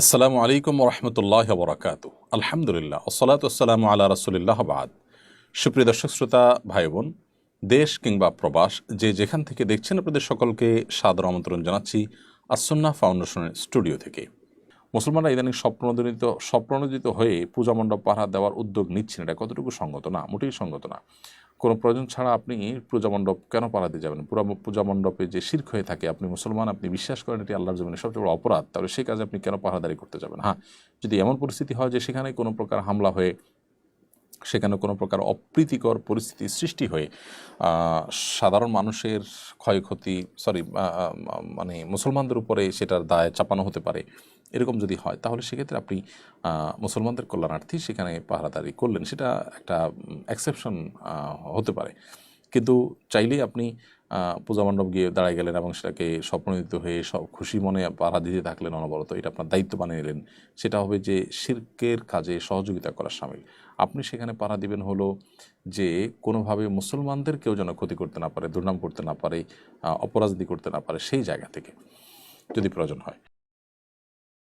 আসসালামু আলাইকুম রহমতুল্লাহ বরাকাত আলহামদুলিল্লাহ ওসলাত আসসালামু আল্লাহ রসুলিল্লাহ বাদ। সুপ্রিয় দর্শক, শ্রোতা ভাই বোন দেশ কিংবা প্রবাস, যে যেখান থেকে দেখছেন আপনাদের সকলকে সাদর আমন্ত্রণ জানাচ্ছি আসন্না ফাউন্ডেশনের স্টুডিও থেকে। মুসলমানরা ইদানিং স্বপ্নদিত স্বপ্নদিত হয়ে পূজা মণ্ডপ পাহারা দেওয়ার উদ্যোগ নিচ্ছেন। এটা কতটুকু সঙ্গত না? মোটেই সঙ্গত না। কোনো প্রয়োজন ছাড়া আপনি পূজা মণ্ডপ কেন পালাতে যাবেন? পুরো পূজা মণ্ডপে যে শির্ক হয়ে থাকে, আপনি মুসলমান, আপনি বিশ্বাস করেন এটি আল্লাহর জমিনে সবচেয়ে বড় অপরাধ, তাহলে সেই কাজে আপনি কেন পাহাড়াদারি করতে যাবেন? হ্যাঁ যদি এমন পরিস্থিতি হয় যে সেখানে কোনো প্রকার হামলা হয়ে সেখানে কোনো প্রকার অপ্রীতিকর পরিস্থিতি সৃষ্টি হয়ে সাধারণ মানুষের ক্ষয়ক্ষতি সরি মানে মুসলমানদের উপরে সেটার দায় চাপানো হতে পারে, এরকম যদি হয়, তাহলে সেক্ষেত্রে আপনি মুসলমানদের কল্যাণার্থী সেখানে পাহারাদারি করলেন, সেটা একটা এক্সেপশন হতে পারে। কিন্তু চাইলেই আপনি পূজা মণ্ডপ গিয়ে দাঁড়ায় গেলেন এবং সেটাকে স্বপ্নদিত হয়ে সব খুশি মনে পাহারা দিতে থাকলেন অনবরত, এটা আপনার দায়িত্ব বানিয়ে নিলেন। সেটা হবে যে শির্কের কাজে সহযোগিতা করার সামিল। আপনি সেখানে পাড়া দিবেন হলো যে কোনোভাবে মুসলমানদের কেউ যেন ক্ষতি করতে না পারে, দুর্নাম করতে না পারে অপরাজনীতি করতে না পারে সেই জায়গা থেকে যদি প্রয়োজন হয়।